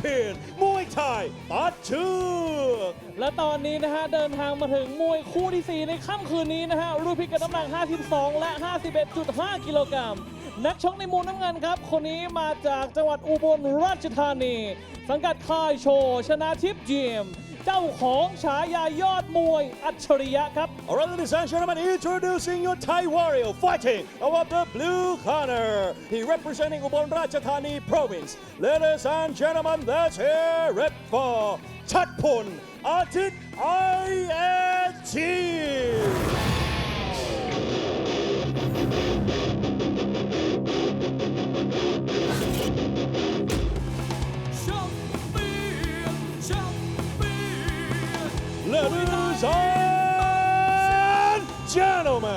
Champion มวยไทยตัดเชือกและตอนนี้นะฮะเดินทางมาถึงมวยคู่ที่ 4 ในค่ำคืนนี้นะฮะรูปพิกัดน้ำหนัก 52 และ 51.5 กิโลกรัมนักชกในมุมน้ำเงินครับ คนนี้มาจากจังหวัดอุบลราชธานี สังกัดค่ายโชชนะทิพย์จิม เจ้าของฉายายอดมวยอัจฉริยะครับ Alright, ladies and gentlemen, introducing your Thai warrior fighting above the blue corner. He representing Ubon Ratchathani province. Ladies and gentlemen, let's hear it for Chatpun Atit INT.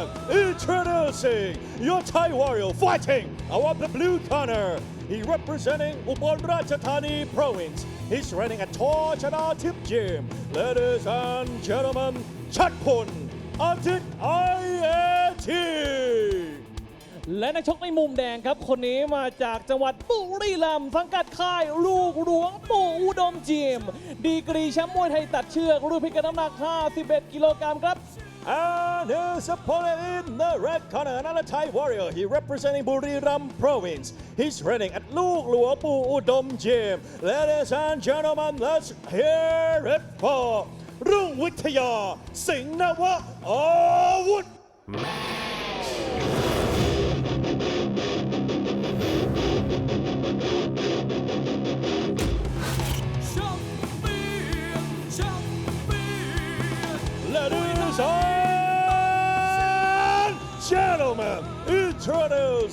Gentlemen, introducing your Thai warrior fighting above the blue corner. He representing Ubon Ratchathani province. He's running a torch at our tip gym. Ladies and gentlemen, Chatpun Atit INT. และนักชกในมุมแดงครับ คนนี้มาจากจังหวัดบุรีรัมย์สังกัดค่ายลูกหลวงปู่อุดมจิม ดีกรีแชมป์มวยไทยตัดเชือกรุ่นพิกัดน้ำหนัก 51 กิโลกรัมครับ And his opponent in the red corner, another Thai warrior. He representing Buriram province. He's running at Luke Luapu Udom Gym. Ladies and gentlemen, let's hear it for Rung Witaya Singh Nawa Awud. Ladies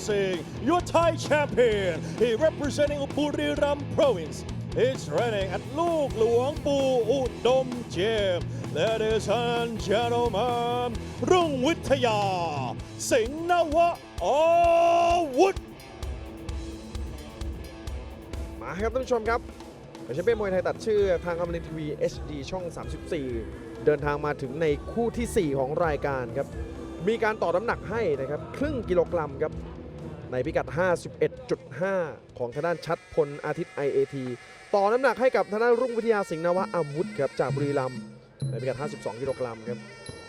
introducing your Thai champion. He representing Buriram province. He's running at Luk Luang Pu Udom Gym. Ladies and gentlemen, Rung Witaya Singh Nawa Awud. มาครับท่านผู้ชมครับแชมเปี้ยนมวยไทยตัดชื่อทางอมรินทีวี HD ช่อง 34 เดินทางมาถึงในคู่ที่ 4 ของรายการครับ มีการต่อน้ำหนักให้นะครับ ครึ่งกิโลกรัมครับ ในพิกัด 51.5 ของทางด้านชัดพลอาทิตย์ IAT ต่อน้ำหนักให้กับทางด้านรุ่งวิทยาสิงห์นวะอาวุธครับจากบุรีรัมย์ในพิกัด 52กิโลกรัมครับ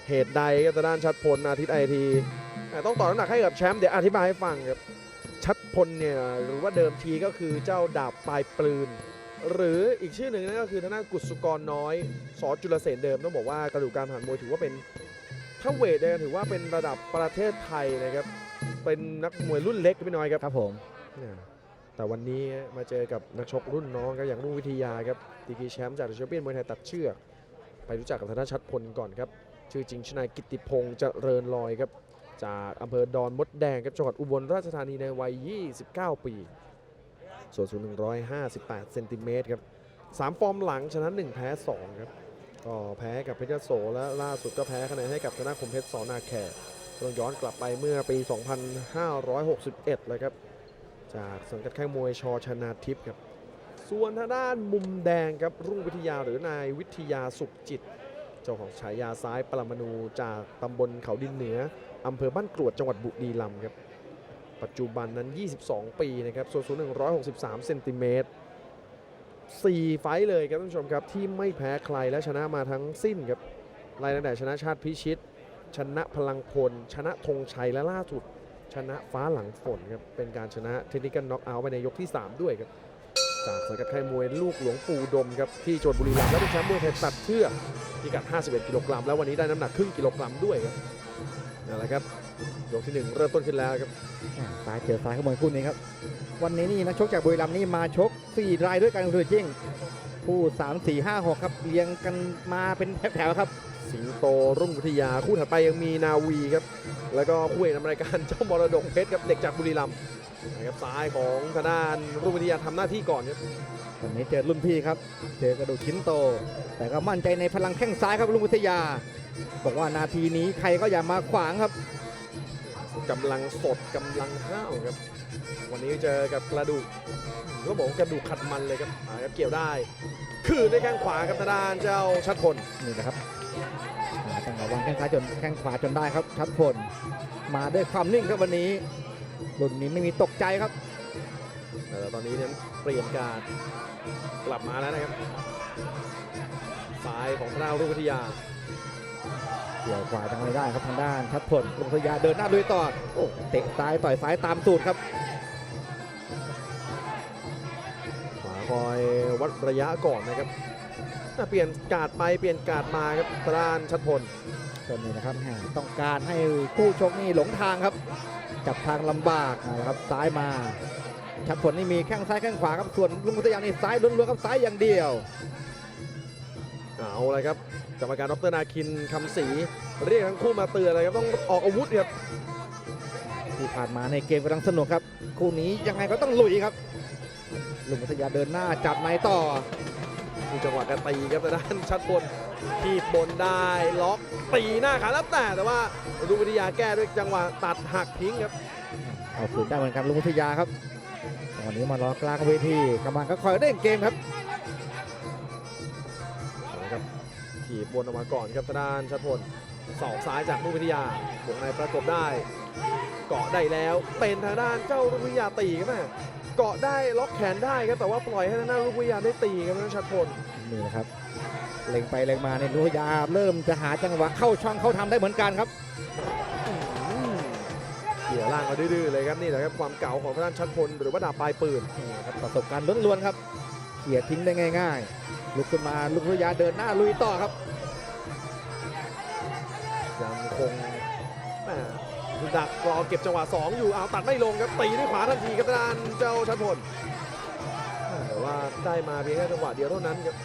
เหตุใดครับทางด้านชัดพลอาทิตย์ IAT ต่ต้องต่อน้ำหนักให้กับแชมป์เดี๋ยวอธิบายให้ฟังครับชัดพลเนี่ยหรือว่าเดิมทีก็คือเจ้าดาบปลายปืนหรืออีกชื่อหนึ่งนั่นก็คือทางด้านกุศกรน้อยสอจุลเสนเดิมต้องบอกว่ากระดูกการผ่านมวยถือว่าเป็นถ้าเวทเนี่ยถือว่าเป็นระดับประเทศไทยนะครับ เป็นนักมวยรุ่นเล็กไม่น้อยครับครับผมเนี่ยแต่วันนี้มาเจอกับนักชกรุ่นน้องครับอย่างรุ่งวิทยาครับดีกรีแชมป์จากแชมเปี้ยนมวยไทยตัดเชือก ไปรู้จักกับทางด้านชัดพลก่อนครับ ชื่อจริงชนายกิตติพงษ์เจริญลอยครับ จากอำเภอดอนมดแดงครับจังหวัดอุบลราชธานีในวัย 29 ปี ส่วนสูง 158 เซนติเมตรครับ3ฟอร์มหลังชนะ 1 แพ้ 2 ครับ ก็แพ้กับเพชรยโสและล่าสุดก็แพ้คะแนนให้กับธนาคมเพชรสอนาแขก ต้องย้อนกลับไปเมื่อปี 2561 เลยครับ จากสังกัดค่ายมวยชอชนาทิพย์ครับ ส่วนทางด้านมุมแดงครับรุ่งวิทยาหรือนายวิทยาสุขจิต เจ้าของฉายาซ้ายปรมาณูจากตำบลเขาดินเหนืออำเภอบ้านกรวดจังหวัดบุรีรัมย์ครับ ปัจจุบันนั้น 22 ปีนะครับส่วนสูง 163 เซนติเมตร4 ไฟต์เลยครับท่านผู้ชมครับที่ไม่แพ้ใครและชนะมาทั้งสิ้นครับไล่ตั้งแต่ชนะชาติพิชิต ชนะพลังพล ชนะธงชัยและล่าสุด ชนะฟ้าหลังฝนครับเป็นการชนะเทคนิคน็อกเอาท์ไปในยกที่ 3 ด้วยครับจากสังกัดค่ายมวยลูกหลวงปู่ดมครับที่จังหวัดบุรีรัมย์และเป็นแชมป์มวยไทยตัดเชือกพิกัด 51 กิโลกรัมแล้ววันนี้ได้น้ำหนักครึ่งกิโลกรัมด้วยครับนั่นแหละครับยกที่หนึ่งเริ่มต้นขึ้นแล้วครับอ่าซ้ายเจอซ้ายขบวนคู่นี้ครับ วันนี้นี่นักชกจากบุรีรัมย์นี่มาชก 4 รายด้วยกันคือจริง คู่ 3 4 5 6 ครับเรียงกันมาเป็นแถวๆครับ สิงโตรุ่งวิทยาคู่ถัดไปยังมีนาวีครับ แล้วก็คู่เอกนำรายการเจ้ามรดกเพชรครับเด็กจากบุรีรัมย์นะครับซ้ายของทางด้านรุ่งวิทยาทำหน้าที่ก่อนครับวันนี้เจอรุ่นพี่ครับ เจอกระดูกชิ้นโต แต่ก็มั่นใจในพลังแข้งซ้ายครับลุงวิทยา บอกว่านาทีนี้ใครก็อย่ามาขวางครับกำลังสดกำลังห้าวครับ วันนี้เจอกับกระดูกก็บอกว่ากระดูกขัดมันเลยครับอ่าครับเกี่ยวได้ คืนด้วยแข้งขวาครับทางด้านเจ้าชัดพลนี่นะครับ อ่าต้องระวังแข้งซ้ายจนแข้งขวาจนได้ครับชัดพลมาด้วยความนิ่งครับวันนี้รุ่นนี้ไม่มีตกใจครับแต่ตอนนี้เนี่ยเปลี่ยนการกลับมาแล้วนะครับซ้ายของธนารุ่งวิทยาเกี่ยวขวาทางไม่ได้ครับทางด้านชัดผลลุงทยาเดินหน้าลุยต่อโอ้เตะซ้ายต่อยซ้ายตามสูตรครับขวาคอยวัดระยะก่อนนะครับอะ เปลี่ยนการ์ดไปเปลี่ยนการ์ดมาครับธนานชัดพลตัวนี้นะครับแหมต้องการให้คู่ชกนี่หลงทางครับ จับทางลำบากนะครับซ้ายมาชัดผลนี่มีแข้งซ้ายแข้งขวาครับส่วนลุงพัทยานี่ซ้ายล้วนๆครับซ้ายอย่างเดียวเอาเลยครับกรรมการดรนาคินคำศรีเรียกทั้งคู่มาเตือนเลยครับต้องออกอาวุธครับที่ผ่านมาในเกมกำลังสนุกครับ คู่นี้ยังไงก็ต้องลุยครับลุงพัทยาเดินหน้าจับในต่อ มีจังหวะการตีครับแต่ด้านชัดพลทีบบนได้ล็อกตีหน้าขาแล้วแต่แต่ว่ารุ่งวิทยาแก้ด้วยจังหวะตัดหักทิ้งครับเอาฝืนได้เหมือนกันลุงพัทยาครับตอนนี้มารอกลางเวทีกำลังก็คอยเร่งเกมครับนะครับถีบบนออกมาก่อนครับทางด้านชัดพลสอกซ้ายจากรุ่งวิทยาบวกในประกบได้ เกาะได้แล้วเป็นทางด้านเจ้ารุ่งวิทยาตีครับแม่ เกาะได้ล็อกแขนได้ครับแต่ว่าปล่อยให้ทางด้านรุ่งวิทยาได้ตีครับทางด้านชัดพลนี่นะครับเล็งไปเล็งมาในยลุงพัทยาเริ่มจะหาจังหวะเข้าช่องเข้าทำได้เหมือนกันครับเขี่ยล่างมาดื้อๆเลยครับนี่แหละครับความเก่าของทางด้านชัดพลหรือว่าดาบปลายปืนนี่ครับประสบการณ์ล้วนๆครับเขี่ยทิ้งได้ง่าย ๆ ลุกขึ้นมาลุงพัทยาเดินหน้าลุยต่อครับยังคงแหม่ ดักรอเก็บจังหวะ 2 อยู่เอาตัดไม่ลงครับตีด้วยขวาทันทีครับทางด้านเจ้าชัดพลแต่ว่าได้มาเพียงแค่จังหวะเดียวเท่านั้นครับ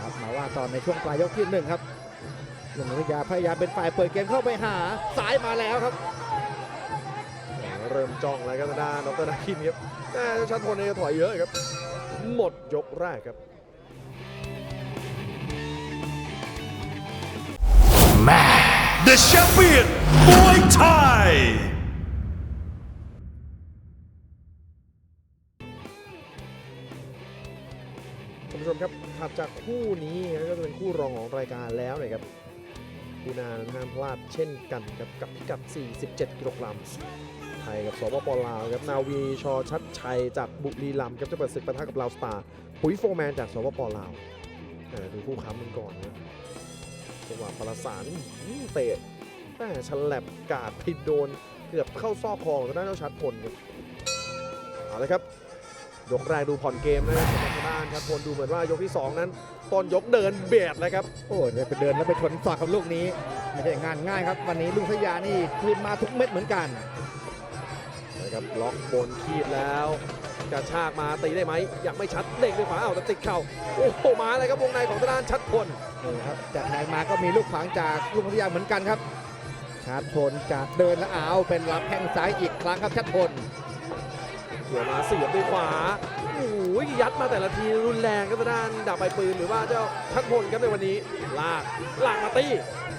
ครับมาว่าตอนในช่วงปลายยกที่หนึ่งครับลุงวิทยาพยายามเป็นฝ่ายเปิดเกมเข้าไปหาสายมาแล้วครับ เริ่มจ้องแล้วครับทางด้านดรนาคินครับแต่เจ้าชัดพลเนี่ยถอยเยอะครับ หมดยกแรกครับ The champion Muay Thai ท่านผู้ชมครับถัดจากคู่นี้นะก็จะเป็นคู่รองของรายการแล้วนะครับคู่หนานั้นห้ามพลาดเช่นกันครับกับพิกัด 47 กิโลกรัมไทยกับสปปลาวครับนาวีชอชัดชัยจากบุรีรัมย์ครับจะเปิดศึกปะทะกับลาวสตาร์ปุ๋ยโฟร์แมนจากสปปลาวอ่าดูคู่ค้ำกันก่อนนะจังหวะปราสานเตะ แต่ฉลับกาดผิดโดนเกือบเข้าซอกคอของทางด้านเจ้าชัดพลครับเอาเลยครับยกแรกดูผ่อนเกมนะครับสำหรับทางด้านชัดพลดูเหมือนว่ายกที่ 2 นั้นต้นยกเดินเบียดเลยครับโอ้ยไปเดินแล้วไปชนศอกกับลูกนี้ไม่ใช่งานง่ายครับ วันนี้ลุงพยานี่คืนมาทุกเม็ดเหมือนกันนะครับล็อกบนคีบแล้วกระชากมาตีได้ไหมยังไม่ชัดเด้งด้วยขวาเอาแต่ติดเข่าโอ้โหมาเลยครับวงในของทางด้านชัดพลนี่ครับจากแทงมาก็มีลูกขวางจากลุงพัทยาเหมือนกันครับ ชาร์จพลจากเดินแล้วเอาเป็นรับแข้งซ้ายอีกครั้งครับชัดพลเกี่ยวมาเสียบด้วยขวาโอ้โหยัดมาแต่ละทีรุนแรงครับทางด้านดาบใบปืนหรือว่าเจ้าชัดพลครับในวันนี้ ลากลากมาตี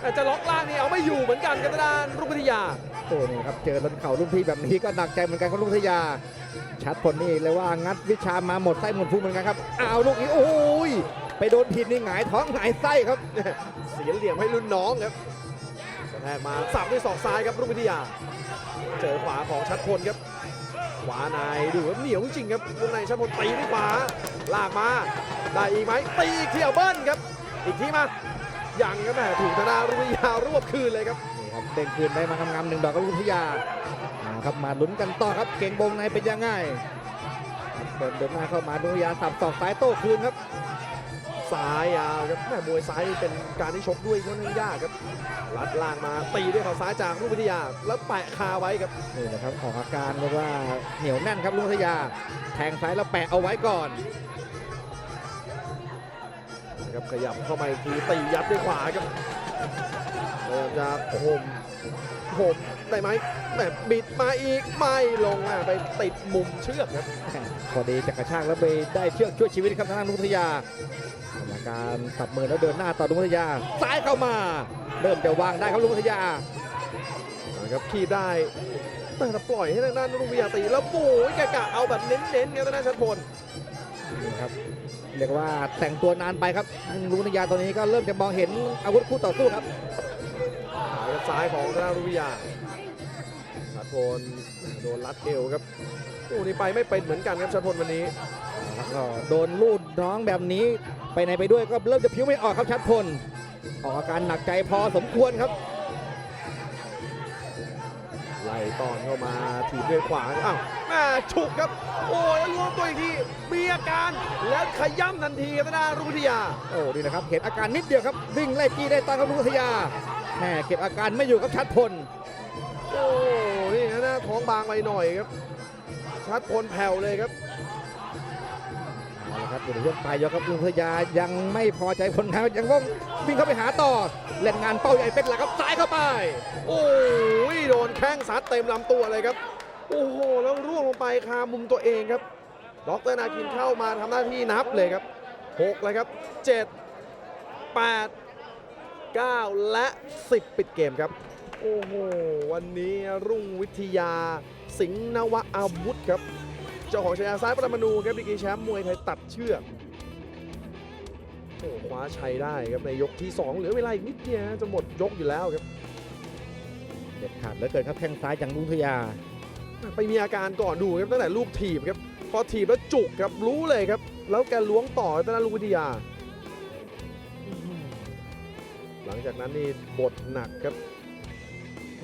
แต่จะล็อกล่างนี่เอาไม่อยู่เหมือนกันครับทางด้านรุ่งพิทยาโอ้นี่ครับเจอรนเข่ารุ่นพี่แบบนี้ก็หนักใจเหมือนกันครับลุงพัทยา ชัดพลนี่เลยว่างัดวิชามาหมดไส้หมดพุงเหมือนกันครับเอาลูกนี้โอ้ยไปโดนผิดนี่หงายท้องหงายไส้ครับ เสียเหลี่ยมให้รุ่นน้องครับกระ แทกมาสับด้วยศอกซ้ายครับรุ่งวิทยา เจอขวาของชัดพลครับ ขวาในดูครับเหนียวจริงครับวงในชัดพลตีด้วยขวาลากมาได้อีกไหมตีอีกเที่ยวเบิ้ลครับ อีกทีมายังครับแม่ถูกธนารุ่งวิทยารวบคืนเลยครับนี่ครับเด้งคืนได้มางามๆหนึ่งดอกกับลุงพัทยาครับมาลุ้นกันต่อครับเก่งวงในเป็นยังไงเดินเดินหน้าเข้ามาลุงพัทยาสับศอกซ้ายโต้คืนครับ ซ้ายยาวครับแม่มวยซ้ายเป็นการที่ชกด้วยค่อนข้างยากครับลัดล่างมาตีด้วยเข่าซ้ายจากรุ่งวิทยา แล้วแปะคาไว้ครับนี่นะครับออกอาการเรียกว่าเหนียวแน่นครับลุงพัทยา แทงซ้ายแล้วแปะเอาไว้ก่อนนะครับขยับเข้ามาอีกทีตียัดด้วยขวาครับพยายามจะโหมโหมได้ไหมแหมบิดมาอีกไม่ลงอะไปติดมุมเชือกครับพอดีจักกระชากแล้วไปได้เชือกช่วยชีวิตครับทางด้านลุงพัทยาทำอา การสับมือแล้วเดินหน้าต่อลุงพัทยาซ้ายเข้ามาเริ่มจะวางได้ครับลุงพัทยานะครับขีดได้แต่ถ้าปล่อยให้ทางด้านรุ่งวิทยาตีแล้วโอ้ยแกกะเอาแบบเน้นๆครับทางด้านชัดพลนี่ครับเรียกว่าแต่งตัวนานไปครับลุงพัทยาตอนนี้ก็เริ่มจะมองเห็นอาวุธคู่ต่อสู้ครับขวากับซ้ายของทางด้านรุ่งวิทยาชัดพลโดนรัดเอวครับโอ้นี่ไปไม่เป็นเหมือนกันครับชัดพลวันนี้แล้ว ก็โดนลูดน้องแบบนี้ไปไหนไปด้วยก็เริ่มจะพิ้วไม่ออกครับชัดพล ออกอาการหนักใจพอสมควรครับไล่ตอนเข้ามาถีบด้วยขวาอ้าวแม่ฉุกครับ โอ้ยแล้วล้วงตัวอีกทีมีอาการแล้วขย้ำทันทีครับทางด้านรุ่งวิทยา โอ้ดีนะครับเห็นอาการนิดเดียวครับ วิ่งไล่จี้ได้ตามครับลุงพัทยาแม่เก็บอาการไม่อยู่ครับชัดพล โอ้นี่นะหน้าท้องบางไปหน่อยครับ ชัดพลแผ่วเลยครับเอาละครับอยู่ในช่วงปลายยกครับลุงพัทยายังไม่พอใจผลงานยังว่องวิ่งเข้าไปหาต่อ เล่นงานเป้าใหญ่เป็นหลักครับซ้ายเข้าไป โอ้ยโดนแข้งซัดเต็มลำตัวเลยครับ โอ้โหแล้วร่วงลงไปคามุมตัวเองครับดรนาคินเข้ามาทำหน้าที่นับเลยครับ6เลยครับ 7 8 9 และ 10 ปิดเกมครับ โอ้โห วันนี้รุ่งวิทยาสิงห์นวะอาวุธครับ เจ้าของฉายาซ้ายปรมาณูครับดีกรีแชมป์มวยไทยตัดเชือกโอ้คว้าชัยได้ครับในยกที่ 2 เหลือเวลาอีกนิดเดียวนะจะหมดยกอยู่แล้วครับ เด็ดขาดเหลือเกินครับแข้งซ้ายอย่างลุงพัทยา ไปมีอาการก่อนดูครับตั้งแต่ลูกถีบครับพอถีบแล้วจุกครับรู้เลยครับ แล้วแกล้วงต่อตั้งแต่ลูกวิทยา หลังจากนั้นนี่บทหนักครับ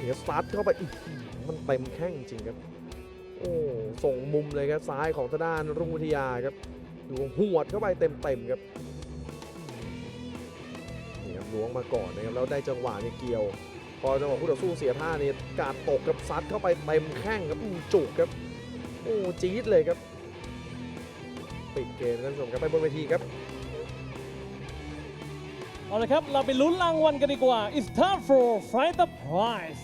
เดี๋ยวสตาร์ทเข้าไปอื้อหือมันเต็มแข้งจริงครับ โอ้ส่งมุมเลยครับซ้ายของทางด้านรุ่งวิทยาครับดูหวดเข้าไปเต็มๆครับนี่ครับล้วงมาก่อนนะครับแล้วได้จังหวะนี่เกี่ยว พอจังหวะคู่ต่อสู้เสียท่านี่กาดตกกับซัดเข้าไปเต็มแข้งครับจุกครับโอ้จี๊ดเลยครับปิดเกมท่านผู้ชมครับไปบนเวทีครับเอาละครับ เราไปลุ้นรางวัลกันดีกว่า It's time for Fight the Prize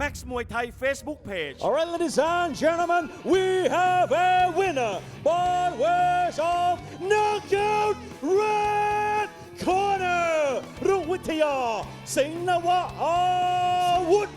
Max มวยไทย Facebook Page All right ladies and gentlemen we have a winner by ways of knockout red corner รุ่งวิทยา สิงห์นวะอาวุธ